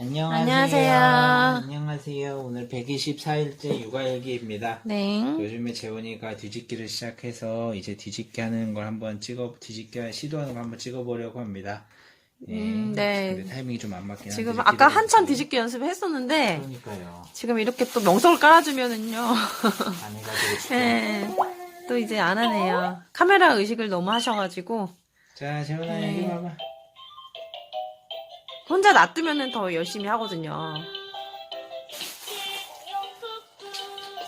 안녕하세요. 안녕하세요. 안녕하세요. 오늘 124일째 육아일기입니다. 네. 요즘에 재원이가 뒤집기를 시작해서 이제 뒤집기 하는 걸 한번 찍어 뒤집기 시도하는 걸 한번 찍어보려고 합니다. 네. 음, 네. 근데 타이밍이 좀 안 맞긴 지금 한데 아까 기다려주세요. 한참 뒤집기 연습했었는데 그러니까요. 지금 이렇게 또 명성을 깔아주면은요. 안 해가지고. 네. 또 이제 안 하네요. 카메라 의식을 너무 하셔가지고 자, 재원아 네. 여기 와봐. 혼자 놔두면은 더 열심히 하거든요.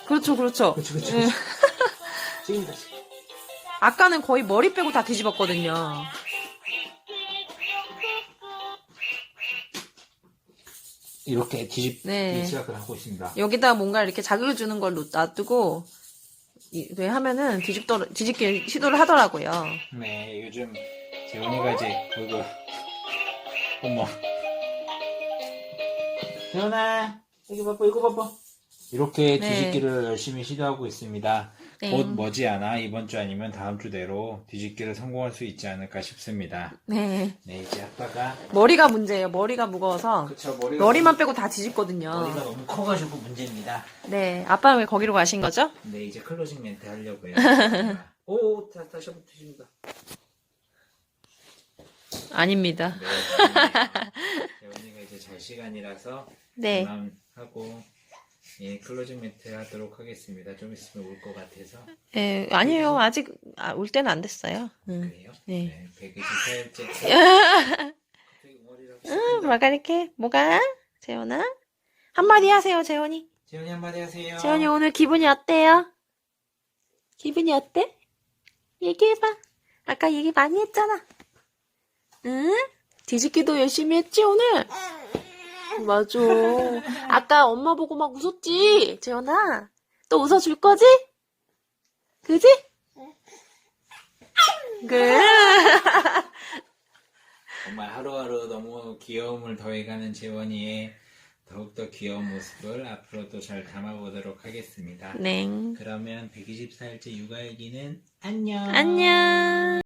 그렇죠, 그렇죠. 그렇지, 그렇지. 네. 지금다. 아까는 거의 머리 빼고 다 뒤집었거든요. 이렇게 뒤집기 네. 시작을 하고 있습니다. 여기다 뭔가 이렇게 자극을 주는 걸 놓- 놔두고 이렇게 하면은 뒤집더, 뒤집기 시도를 하더라고요. 네, 요즘 재원이가 이제 그거 어머 재원아 여기 봐봐 이거 봐봐 이렇게 네. 뒤집기를 열심히 시도하고 있습니다. 네. 곧 머지않아 이번 주 아니면 다음 주 내로 뒤집기를 성공할 수 있지 않을까 싶습니다. 네. 네, 이제 아빠가 머리가 문제예요. 머리가 무거워서 그쵸 머리가 머리만 빼고 다 뒤집거든요. 머리가 너무 커가지고 문제입니다. 네. 아빠는 왜 거기로 가신 거죠? 네, 이제 클로징 멘트 하려고요. 오, 다, 다시 한번 뒤집니다. 아닙니다. 네, 잘 시간이라서 네. 그만 하고 예, 클로징 멘트 하도록 하겠습니다. 좀 있으면 올 것 같아서 예, 아니에요. 아직 아, 올 때는 안 됐어요. 응. 그래요. 네. 124일째 갑자기 머리라고 응, 뭐가 이렇게 뭐가? 재원아? 한마디 하세요, 재원이. 재원이 한마디 하세요. 재원이 오늘 기분이 어때요? 기분이 어때? 얘기해봐. 아까 얘기 많이 했잖아. 응? 뒤집기도 열심히 했지, 오늘? 맞아. 아까 엄마 보고 막 웃었지, 재원아? 또 웃어줄 거지? 그지? 그래. 정말 하루하루 너무 귀여움을 더해가는 재원이의 더욱더 귀여운 모습을 앞으로도 잘 담아보도록 하겠습니다. 네. 그러면 124일째 육아일기는 안녕. 안녕.